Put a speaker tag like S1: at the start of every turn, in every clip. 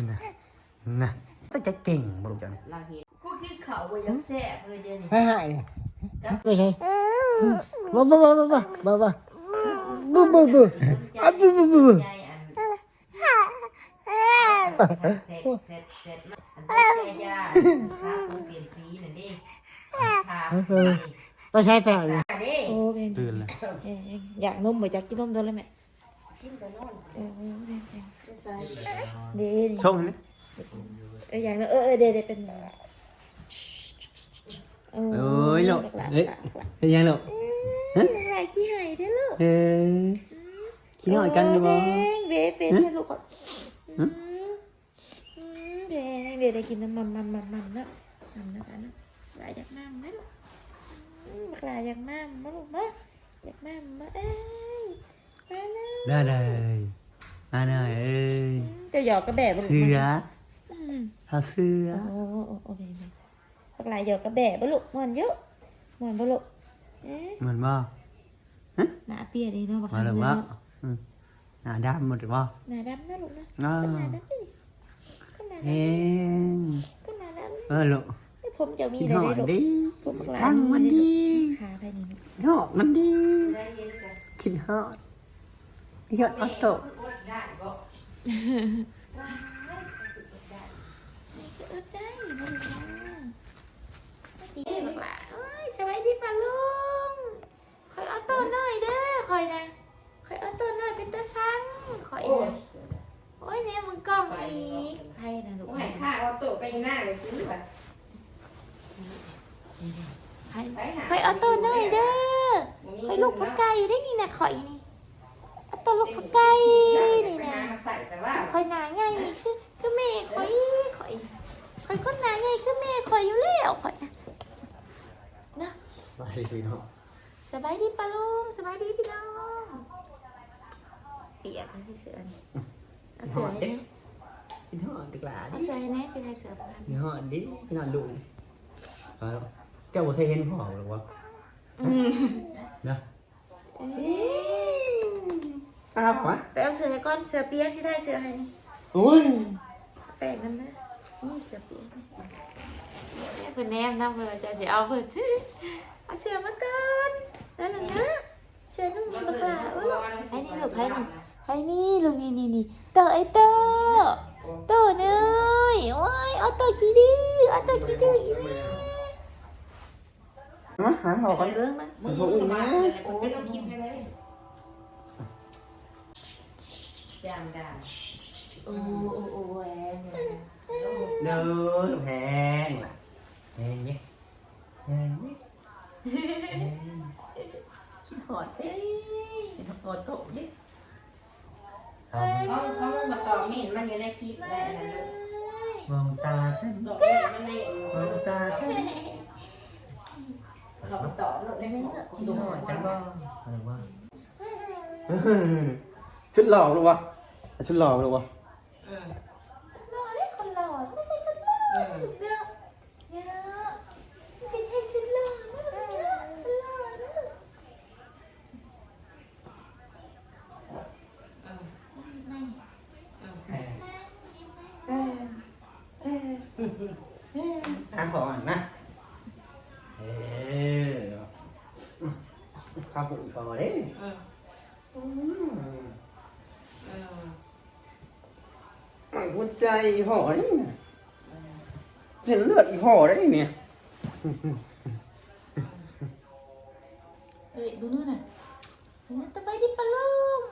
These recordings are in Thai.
S1: นั่นนะน่ะก็จะเก่งบ่ลูกจัง
S2: เราเห็นกูกินข้าวบ่ยังแซ่บเลยเดี๋ยวนี้
S1: ให้ให้ไม่ใช่บ่บ่บ่บ่บ่บ่บ่บ่บ่บ่
S2: อะบึ้บบึ้บบึ้บใจอันเสร็จเสร็จเสร็จอันเสร็จแก่ยาครับกูเปลี่ยนสีนั่นดิครับ
S1: ก็ใช้แฟนเลย
S2: นี่ดิ
S3: โอ้เก่ง
S1: ตื่นเลย
S3: เอ้ยอยากนมบ่อยากกินนมตัวเลยแม่
S2: กินไปนอ นี่ส่
S1: งนี่
S3: เอออย่างนั้นเออเดี๋ยวเป็นโอ้
S1: ยลูกเอ้ยเป็นยังลูก
S3: ฮะอะไรขี้หายได้ลูก
S1: เออขี้หน่อยกันดีบ่
S3: เบ๊เบ๊ให้ลูกก่อนเบ๊เบ๊ได้กินน้ำมันมันมันมันแล้วมันนะคะนะลายอยากมั่มไหมลูกลายอยากมั่มไหมลูกมะอยากมั่มไหมเอ้ยมาเลย
S1: ได้เลย มาหน่อยเอ้ย
S3: จะหยอกกระแบบบ่ลูก
S1: เสือ
S3: อืม
S1: เอาเสือ
S3: โอ้โอ้โอ้โอเคโอเคหลายหยอกกระแบบบ่ลูกมันเยอะมันบ่ลูกเอ๊ะ
S1: เหมือนบ่
S3: หน้าเปียดีเนาะบัก
S1: มาเลย
S3: เนาะ
S1: ว่าอืมหน้าดำหมดเลยบ่
S3: หน้าดำนะลูกนะ
S1: อ้า
S3: ก็
S1: ว
S3: หน้าดำนี่ก็หน้า
S1: เอ
S3: ด
S1: งำ
S3: ก็หน้าดำ
S1: เออลูก
S3: นี่ผมจะมี
S1: คิด
S3: อะไร
S1: หอ
S3: ได้
S1: ด
S3: ลูก
S1: ดิ
S3: ผมบักหลา
S1: ทั้งมันดี
S3: ขาไปนี่
S1: หอดมันดี
S2: ได้เห็นกัน
S1: คิดหอด ยอดออโต้
S2: ได้บ่
S3: ก็อึดได้อยู่นะลูกนะดีบักหลาเอ้ยสบายดีป่ะลุงคอยเอาตัวหน่อยเด้อคอยนะคอยเอาตัวหน่อยเป็นตาซังคอย
S2: โอ้ย
S3: นะโอ้ยเนี่ยมึงกล้องอีกใครนะลูก
S2: โอ้ยข้าเอาโต๊ะไปหน้าเลยซื้อไป
S3: ใคร
S2: ไปหา
S3: คอยเอาตัวหน่อยเด้อคอยลูกพักไก่ได้นี่นะคอยนี่เอาตัวลูกพักไก่นี่นะ
S2: ใส่แต่ว่า
S3: คอยหนาใหญ่คือคือแม่คอยคอยคอยคนหนาใหญ่คือแม่คอยอยู่แล้วคอยนะนะ
S1: ไปเลยเนาะ
S3: สบายดีปะลุงสบายดีพี่น้องเปียกเลยเสือนี่เอาเสือให้นะ
S1: คิดหอดดีกว่า
S3: เอา
S1: ดิ
S3: เสือให้นะเสือให้เสือพลัน
S1: คิดหอดดิคิดหอดลูกเอาแล้วเจ้าบ่เคยเห็นพ่อหรอวะ
S3: อืม
S1: นะ
S3: เอ้ย
S1: อ้าววะ
S3: ไปเอาเสือให้ก่อนเสือเปียกสิได้เสือให้นี่
S1: โอ้ย
S3: แปลงกันนะนี่เสือเปียกนี่เพิ่นแนมนำเพิ่นว่าจะสิเอาเพิ่นาหา
S1: พ่อก่อน
S3: เรื่องมัน
S1: มันบ่อุ้มนะ
S2: โอ้ยเราคิดไปเลยจามดาม
S3: โอ้โอ้โอ้แหวง
S1: เด้อลูกแหงล่ะแหงนี่แหงนี่แหงคิดหอดดิคิดหอดโตดิเอา
S2: เขาเขามาต่อมีดมันอยู่ในคลิปได้นะลูก
S1: มองตาฉัน
S2: ต่อมีดมันใน
S1: มองตาฉัน
S2: เขาต่อลูกในหัว
S1: คิดหอดจังบ่อะไรวะชุดหล่อหรือวะชุดหล่อหรือวะ
S2: อืม
S3: หล่อเลยคนหล่อไม่ใช่ชุดหล่อ
S2: อืม
S3: เนาะเนี่ยไม่ใช่ชุดหล่อนะเนี่ยคนหล่อนะ
S2: อืม
S3: ไม่
S2: อืม
S1: ทางของอะนะเออข้าวปุ๋ย พอเด้
S2: อืม
S1: อืม
S2: อืม
S1: หัวใจห่อได้เนี่ยเส้นเลือดอีห่อได้เนี่ย
S3: เอ้ยดูนู่นน่ะเฮ้ยตะไปดิปะลุง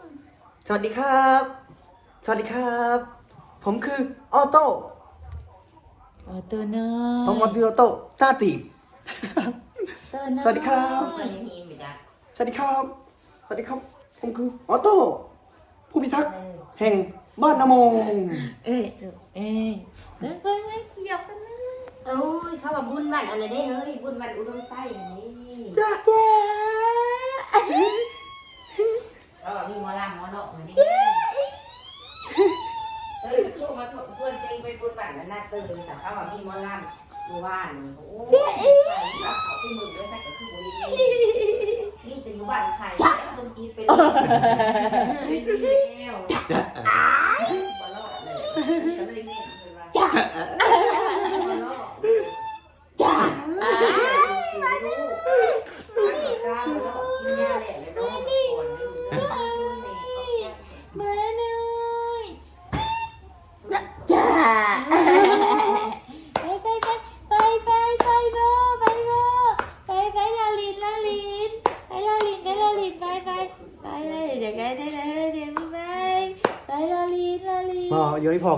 S1: สวัสดีครับ สวัสดีครับ ผมคือออโต้
S3: อ๋อตัวน้อย
S1: ผมออโต้ตาตีบ
S3: ตัวน้อย
S1: สวัสดีครับ
S2: มันยังมีอยู่จ้ะ
S1: สวัสดีครับ สวัสดีครับ ผมคือออโต้ผู้พิทักษ์แห่งบ้านนาโมง
S3: เอ้ยดูเอ้ยเฮ้ยเฮ้ยเฮ้ยเกี่ยวกันนะ
S2: โอ้ยเขาว่าบุญวันอะไรได้เฮ้ยบุญวันอุดมไส้นี่
S3: จ้าจ้า
S2: เขาว่ามีหมอลำหมอเนาะมาดิเอ้ยมาโทรมาโทรส่วนเต็งไปบุญวันนั้นน่าตื่นสักเขาว่ามีหมอลำอยู่บ้านนี่โอ้ยใส่แบบเขาไปมือเลยแต่ก็คือบุรี นี่จะอยู่บ้านใครแล้วสมจีดไปเลยไม่มีแจ้วอ้าย
S3: บ่ร
S2: อดล็เลเล
S3: ยจ้าบจ้าอ้มาดูกล้า
S1: บ่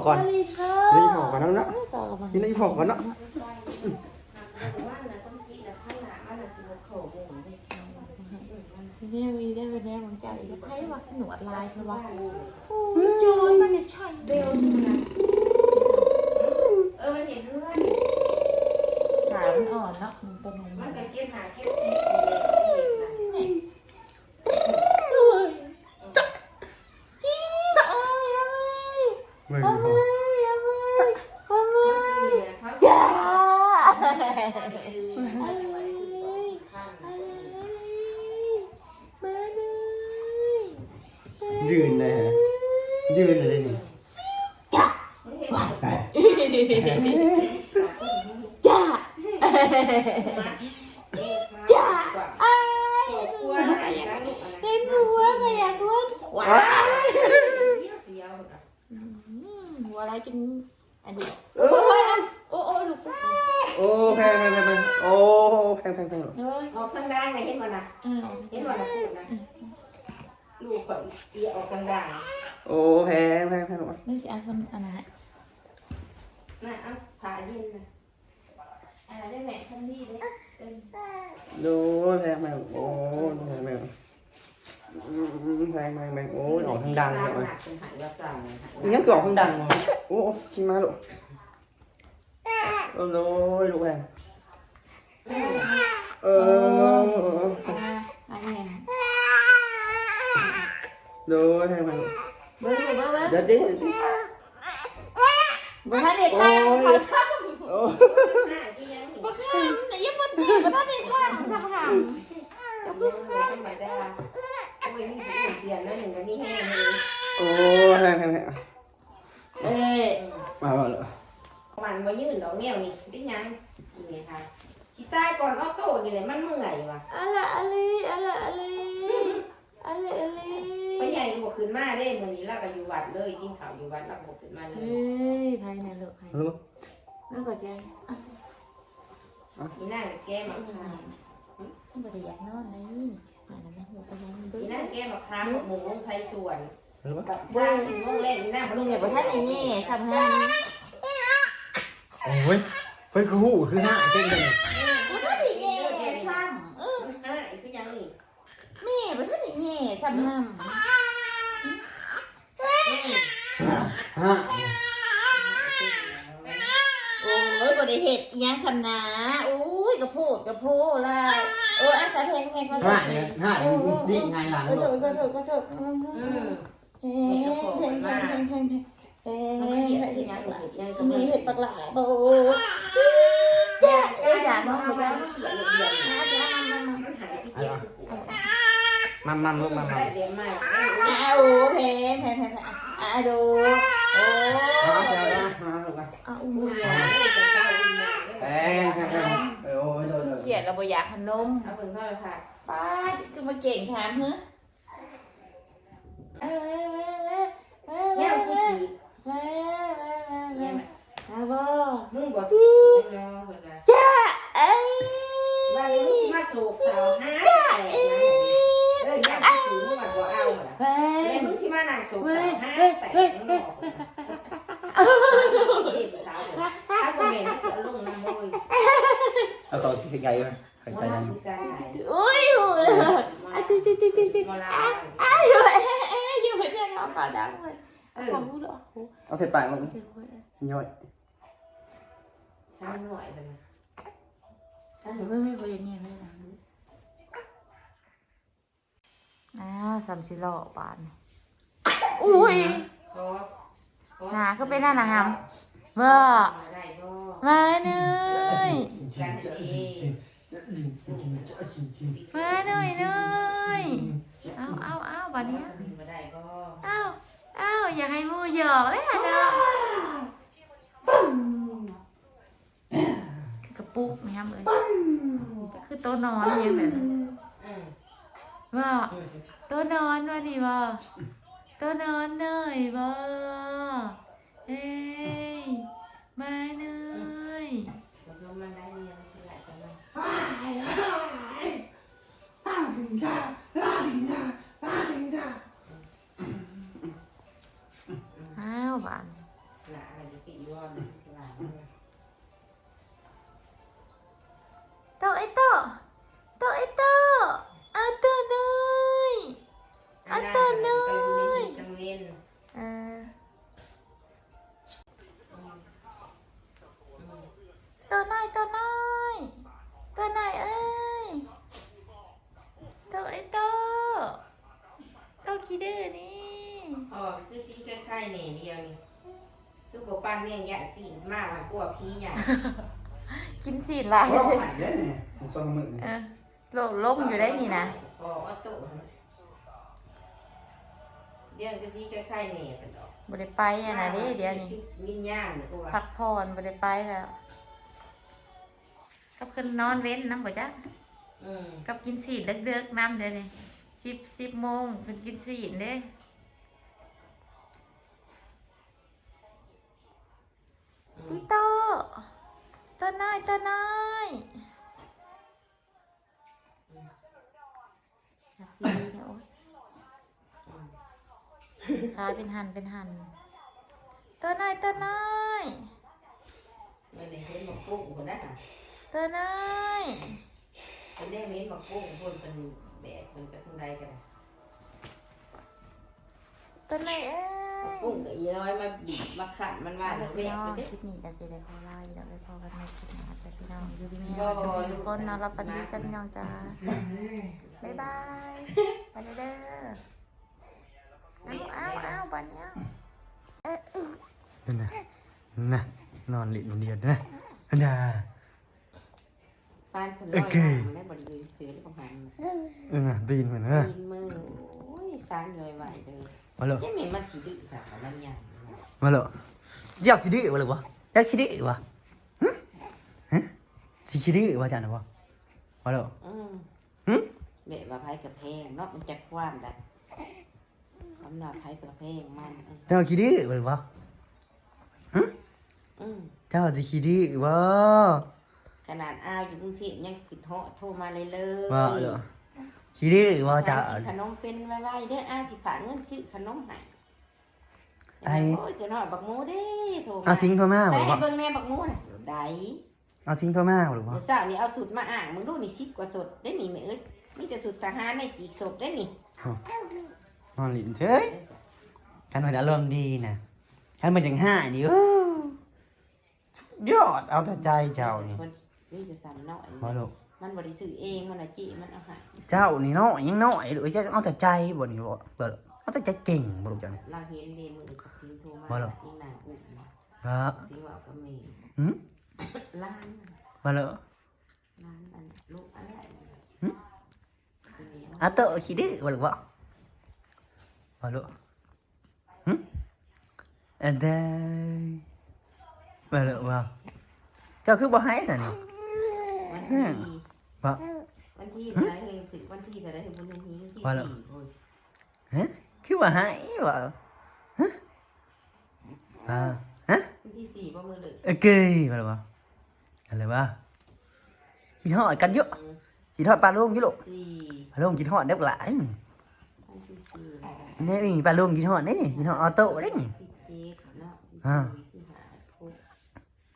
S1: ก่อน
S3: ลาลินเขา
S1: โยนให้พอก่อนนะนะ
S3: ต่อมา
S1: กินให้พอก่อนนะ
S2: ว่าน่ะต้องกินแล้วข้างหน้ามันน่ะสิบ่เข้าหมู่นี่
S3: ทีนี้มีได้วันนี้มึงจ่ายจะให้ว่าหนวดลายใช่ปะ
S2: ว่า
S3: โอ้ยโจยมันจะใช่
S2: เบลสินะเออมันเห็นเพื่อน
S3: ขามันอ่อนเนาะมันเป็น
S2: มันก็เก็บหาเก็บซีเลยนี่
S3: โอ้ยจิ๊บเอ้ยทำไม
S1: เว้ย
S3: ทำไมทำไมทำไม
S2: มันเหลือเขา
S3: จ้า มาเลย
S1: ยืนนะฮะยืนเลยนี่
S3: จ้าจ้าไอ้เห็นหัวก็อยากวนว้ายหัวอะไรกินอันนี้
S1: เอ
S3: โอ้
S1: อย
S3: โอ้โอ้ลูก
S1: โอ้แพงแพงแพงแพงโอ้แพงแพงแพง
S3: เฮ้ย
S2: ออกทางด้านไหนเห็นมันนะ
S3: เออ
S2: เห็นมันนะพูดนะลูกข่อยเอียออกทางด้าน
S1: โอ้แพงแพงแพง
S3: นี่สิเอาซ้ำอันนั้น
S2: นะเอาผ่าเย็นนะ
S3: อันนั้น ได้แม่ซ้ำนี่เลยเออ
S1: ดูแพงแพงโอ้แพงแพงแพงแพงแพงโอ้ยออกทางดัง
S2: เล
S1: เลยย
S2: เป็นหายว่าสั่ง
S1: ยังเกือบออกทางดังเลยโอ้ชิมาลูกโอ้ยลูกแพงเออ
S3: อ่าอันนี้
S1: ดูแพงแพง
S3: เบิ้งเบิ้งเบิ้ง
S1: เดี๋ยวดิ
S3: เบิ้งท่านเด็ดทางเขาซ้
S1: โอ้
S2: หน้าที่ยังหนีำ
S3: บักห้ามแต่ยังมันเด็ดบักท่านเด็ดทางซ้ำห้าม
S2: ยังไม่ธรรมดาโอ้ยนี่ถึงเปลี่ยนแล้วหนึ่งก็นี่แห้งเลย
S1: โอ้แพงแพงแพง
S3: เอ้ย
S1: มาแล้ว
S2: มันมายืนดอกแนวนี่เป็นยังนี่ค่ะสิตายก่อนออโต้นี่แหละมันเมื่อยว่ะ
S3: อะไรอะไรอะไรอะไรอะไรอะไร
S2: พราะใหญ่บวกขึ้นมาได้วันนี้เราก็อยู่วัดเลยกินข้าวอยู่วัดเราบวกขึ้นมาเล
S3: เฮ้
S2: ย
S3: ยภายในลูกภาย
S1: รู้
S3: นั่นก็ใช่
S2: นี่น่าแก้มาค่ะ
S3: มันบ่ได้อยากนอนเลยนี่นั่นน่ะหัวไปยังเบิ้ง
S2: นี่น่าแก้มาค่ะหมูลงไทยสวน
S1: รู้
S2: แบบสร้างสิ่งลงเล่นนี่น่ามาล
S3: นี่
S2: ง
S3: อย่าบ่ท่านไอ้นี่ซ้ำห้าม
S1: โอ้ยเฮ้ยคือหูคือห้าเต้นเลย
S3: บ่ท่านไอ้นี่ซ้ำเออ
S2: อ่าคือยังนี่
S3: แม่บ่ท่านไอ้นี่ซ้ำห้าม
S1: ฮะ
S3: โอ้ยบ่ได้เฮ็ดอีหยังซ้ำนะโอ้ยกระโพดกระโพดล่ะเอออาสาเพลงเพลงเขา
S1: ห้าเนี่ยห้าดิ้งไงหลัง
S3: ก็ถูกก็ถูกก็ถูกอืม
S2: อืม
S3: เพลงเพลงเพลงเพลงเพลงเพลงเพลง
S2: มัน
S3: เพล
S2: ก็
S3: ง
S2: เห็น
S3: เพลง
S2: ยัง
S3: เพลง
S2: เห็นยัง
S3: มีเห็ดปักหลาโบ
S2: จ้าเอ้ยด่าน้องเขาแล้วเขียนเรียนมันหายที่เก็บ
S1: มันมันลูกมันมัน
S2: ได้เรียนใหม่
S3: อ้าวเพลงเพลงเพลงอ้าวดูโอ้
S1: มา แล้วนะมาลูกมา
S3: อ้าว
S1: แพงแพงแพงโอ้ยโดนโดน
S3: เขียนเราบ่อยากขนม
S2: เอาเพิ่งเท่าไหร่ค่ะ
S3: ป้าคือมาเก่งถามเฮ้เอ้ยเว้ยเว้ยเว้ยเว้
S2: เนี่ย
S3: ย
S2: กู
S3: เว้ย
S2: จี
S3: เว้ยเว้ยเว้ยเว้
S2: เนี่ย
S3: ยอ้าวบ่
S2: มึงบอกสิยังรอคนละ
S3: จ้าเอ้ย
S2: ว่ามึงสิมาโศกสาวหาแต่นะเอ้ยยังกูจีมึงมาบ่ เอาล่ะ
S3: เว้ย
S2: แล้วมึงสิมานั่งโศกสาวหาแต่มึงบอกเด็กสาวถ้าบ่แม่นสิเอาลงน้ำบ่อย
S1: เอาต่อที่ไกลไหมไกล
S2: บ่
S1: ไกล
S2: รั
S1: นะ
S2: บกันไหน
S3: โอ้ยโอ้ยอะติ๊ดติ๊ดติ๊ดติ๊ดติ๊ด
S2: บ่รั
S3: อะ
S2: บ
S3: อะอยู่เอ้ยอยู่เหมือนกันเอาขาดังเลย
S2: เออ
S3: ขอพูดเหรอโอ้
S1: เอาใส่ปากมัน
S3: เสียงคน
S1: ย่อย
S2: ช่างหน่อยไปนะ
S3: ไม่ไม่พออย่างเงี้ยไม่นะ อ้าวสามสิโลบาทอุ้ยหนาก็เป็นหน้าหะามเบ
S2: อร์
S3: มาหน่
S2: อย
S3: มาหน่อยหน่อยเอาเอาเอาวัน
S2: นี้
S3: เอาเอาอยากให้มูหยอกเลยฮะนะกระปุกไหมฮะเบเอ
S1: ้ย
S3: คือโตนอนอย่าง
S2: นั้น
S3: ว่า
S2: อืม
S3: ตัวนอนว่านี่ว่าตัวนอนเนยบ่เอ้ยมาเนย
S2: ผสมมันได้เรียนที่หลายคนเลย
S3: อ้าวบาน
S2: หนาอะไรที่อีวอนที่สลายเนี่ คือบอกปั้นเมี่ยงใหญ่สีมากมันกลัวพีใหญ่
S3: กินฉีดลาย
S1: เราหายได้เนี่ยผมสองมือ
S3: เออโลกล่มอยู่ได้นี่นะ
S2: อ๋อออโต้เดี๋ยวคือสีคล้ายๆเนี่ยสันดอก
S3: บ่ได้ไปอะนะเด้เดี๋ยวนี้
S2: วิญญาณนี่กูว่า
S3: พักผ่อนบ่ได้ไปแล้วกับขึ้นนอนเว้นน้ำบ่จ๊ะ
S2: อืม
S3: กับกินฉีดเด็กๆน้ำเดี๋ยวนี้สิบสิบโมงเพิ่นกินฉีดเด้ โตน้อยโตน้อยอยากดีเนี่ยโอ๊ยขาเป็นหันเป็นหันโตน้อยโตน้อย
S2: มันได้เห็นหมกกุ้งคนนั้นน่ะ
S3: โตน้อย
S2: มันได้เห็นหมกกุ้งคนเป็นแบบมันก็ทั้งใดกัน
S3: โตน้อยเอ้
S2: หมก
S3: ย
S2: กุ้งกับอีน้อยมาบีบมาขัดมันว่า
S3: เอา
S2: แบ
S3: พี่
S2: บ
S3: น้อง
S2: ไป
S3: คลิปนี้ก็สิได้ขอลาอยู่แล้วไปพอกันในคลิปหน้าจ้ะ พี่น้องอยู่ดีแม่
S2: บ่
S3: สุขสุขคนนอนรับฝันดีจ้ะพี่น้องจ้าบ๊ายบายไปเด้อเอ้าเอ้าเอ้าบัดเนี้ย
S1: นั่นนะน่ะนอนหลินเดียวนะน่ะ
S2: ปานคนลอยน้ำได้บริยูเสือได้ประมาณ
S1: เออตีนเหมือนนะ
S2: ตีนมือโอ้ยสร้างย่อยไหวเลย
S1: มาเลย
S2: เจ๊เหม็นมันสีดื้อค่ะมันใหญ่
S1: มาเลยอยากคิดดื้อวะเลยวะอยากคิดดื้อวะฮะฮะ สิคิดดื้อวะจันนะวะมาเลย
S2: อืม
S1: หึ
S2: เบะมาไพ่กับเพลงเนาะมันจะคว้านได้คำนาไพ่กับเพลงมัน
S1: เจ้าคิดดื้อวะเลยวะ
S2: อืม
S1: เจ้าสิคิดดื้อวะ
S2: ขนาดอ้าวอยู่กรุงเทพยังขึ้นเหาะโทรมาเลยเลย
S1: ว่าเลยคิดดื้อวะจ้า
S2: กินขนมเป็นไว้ๆเด้ออ้าสิผ่าเงินซื้อขนมให้
S1: ไอ้
S2: โอ้ยเกิดหน่อยบักหมูเด้โทรมา
S1: เอาสิงโทรมา
S2: ใส่
S1: วะ
S2: ให้
S1: วะ
S2: เบิ่งแน่บักหมูน่ะได้
S1: เอาสิงโทรมาหรือวะ
S2: เดี๋ยวเช้านี่เอาสูตรมาอ่างมึงดูนี่สิบกว่าสดได้นี่แม่เอ้ยมีแต่สูตรทหารในจีกศพได้นี่
S1: นอนหลินเฉยกันมันอารมณ์ดีนะกันมันจังห้านี่เออยอดเอาแต่ใจเจ้านี่
S2: คนนี่จะสั่นหน่อย
S1: มาลูก
S2: มันบริสุทธิ์เองมันอะจีมันเอาใหาย
S1: เจ้านี่น้อยยังน้อยหรือจะเอาแต่ใจบ่นี่บ่เปิดเอาแต่ใจเก่งบ่ลูกจัง
S2: เราเห็นเดมือกับสิงโทรมา
S1: บ่หรอ
S2: อีนางอุ่น
S1: ครับ
S2: สิงว่ากับเมย์
S1: หืม
S2: ล้าน
S1: มาเลย
S2: ล้านอันลูกอะไร
S1: หึ
S2: เป็นเนี้ย
S1: อาเตอร์ขี้ดื้อบ่ลูกบ่มาลูกหึอันใดมาลูกบ่เจ้าคือบ่ให้ซะนี่
S2: วันที่
S1: บ่
S2: วันที่เท่าไหรเลยถึงวันที่เท่าไหรถึงวันที่วันที่
S1: ว่าแล้ว
S2: สี่โอ้ย
S1: ฮะคือบ่ให้บ่ฮะอ่าฮะ
S2: วันที่สี่ประมือเลย
S1: โอเคมาลูกบ่ อะไรวะกินฮอดกันเยอะ
S2: อืม
S1: กินฮอดปลาลุงอยู่ลูก
S2: สี่
S1: ปลาลุงกินฮอดเด็กหลาย
S2: วันที่สี่
S1: นี่นี่ปลาลุงกินฮอดนี่กินฮอดออโต้เด้
S2: ที่เจ็ดเนาะ
S1: อ่า
S2: ที่ห้าหก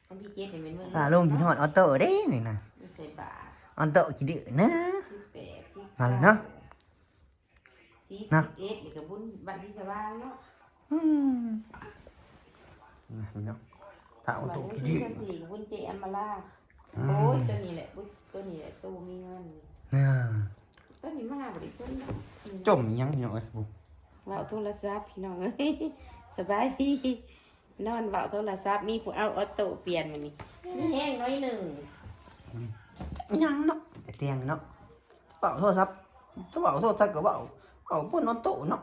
S2: วันที่เจ็ดเนี่ยเป็นเมื่อ
S1: ปลาลุงกินฮอดออโต้เด้นี่นะ
S2: ไม่ใส่บาตร
S1: ออโต้กินดื้อนะ
S2: ที่แปดที่
S1: มาเลยเนาะ
S2: สี่
S1: นะ
S2: สิบเอ็ดนี่กับบุญบัตรที่สว่างเนาะ
S1: อืมนี่เนาะถ้าเอา โต้กินดื้อ
S2: บัตรที่สี่กับบุญเจอัมมาลา
S1: อื
S2: โอ้ย
S1: ม
S2: ตัวนี้แหละบุญตัวนี้แหละตัวมีเงิน
S1: น่า
S2: ตัวนี้มาบริสุทธิ์เนาะ
S1: จมยังพี่น้องเอ้ยบุ
S2: เว่าโทรศัพท์พี่น้องเอ้ยสบายดีนอนเว่าโทรศัพท์มีผู้เอาออโต้เปลี่ยนมานี่นี่แห้งน้อยหนึ่ง
S1: ยังเนาะไอ้เตียงเนาะเป่าโทรศัพท์ถ้าเป่าโทรศัพท์ก็เป่าเป่าบนออโต้เนาะ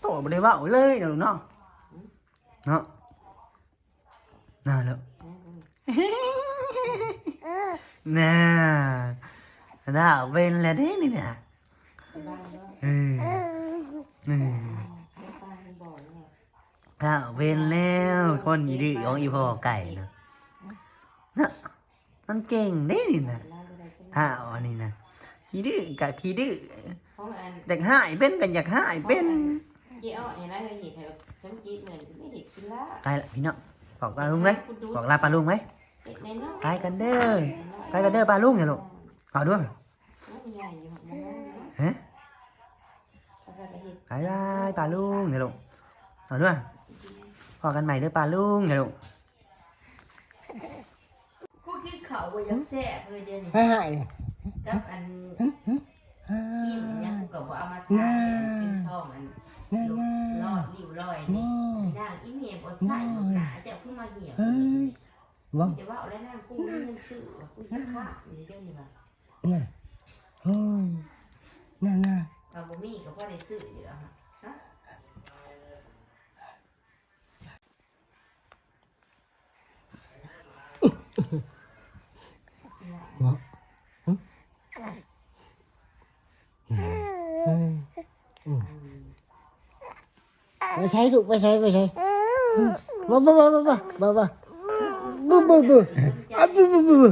S1: โต้บ่ได้เป่าเลยเนาะลูกเนาะเนาะน่าแล้วน่าน่าเป็นแล้วเด้นี่นะ
S2: ไปบ้านก็
S1: เออเออ
S2: ไม่ตายบ่อยเนี่ย
S1: น่าเป็นแล้วคนอีดื้อของอีพ่อไก่นะนะมันเก่งเด้นี่นะ
S2: น่าไปได้จัง
S1: ถ้าเอาอันนี้นะขี้ดื้อกับขี้ดื้อ
S2: ของอัน
S1: อยากหายเป็นกันอยากหายเป็น
S2: เกี่ยวไอ้นั่นเลยเห็ดให้จำจีดเหมือนไม่เด็กกินละ
S1: ไปละพี่น้อง บอกปลาลุงไหมบอกลาปลาลุงไหม
S2: เด็กในน้อง
S1: ไปกันเด้อไปกันเด้อปลาลุงอย่าลูกขอด้วย
S2: ใหญ่อยู่มันนะ
S1: ฮะ
S2: ภาษาเห็ด
S1: ไปได้ปลาลุงอย่าลูกขอด้วยพอกันใหม่เด้อปลาลุงอย่าลูก
S2: กูกินข้าวไปยังแซ่บเลยเดี๋ยวนี้
S4: ไปหาย
S2: กับอัน ที่มันยังกูกับว่าเอามาทานเป็นช่องอัน
S4: น่าน่าร
S2: อดริ้วรอย
S4: โม่
S2: นี่นางอีเมียบ่ใส่หนาจะขึ้นมาเหี่ยว
S4: เฮ้ยบอก
S2: เดี๋ยวว่าเอาแล้วนางกูนี่มันซื้อกูจะฆ่าอยู่เดี๋ยวนี้ว่า
S4: น่ะโอ้ยน่าน่า
S2: เอาบ่มีก็พอได้ซื้ออยู่แล้วฮะ saydu, ba saydu, ba saydu. Ba ba ba ba ba ba. Bu bu bu. Abi bu bu bu.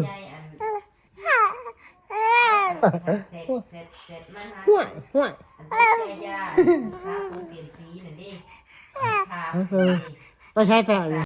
S2: ห่
S4: วยห่วยไปใช้ต่อ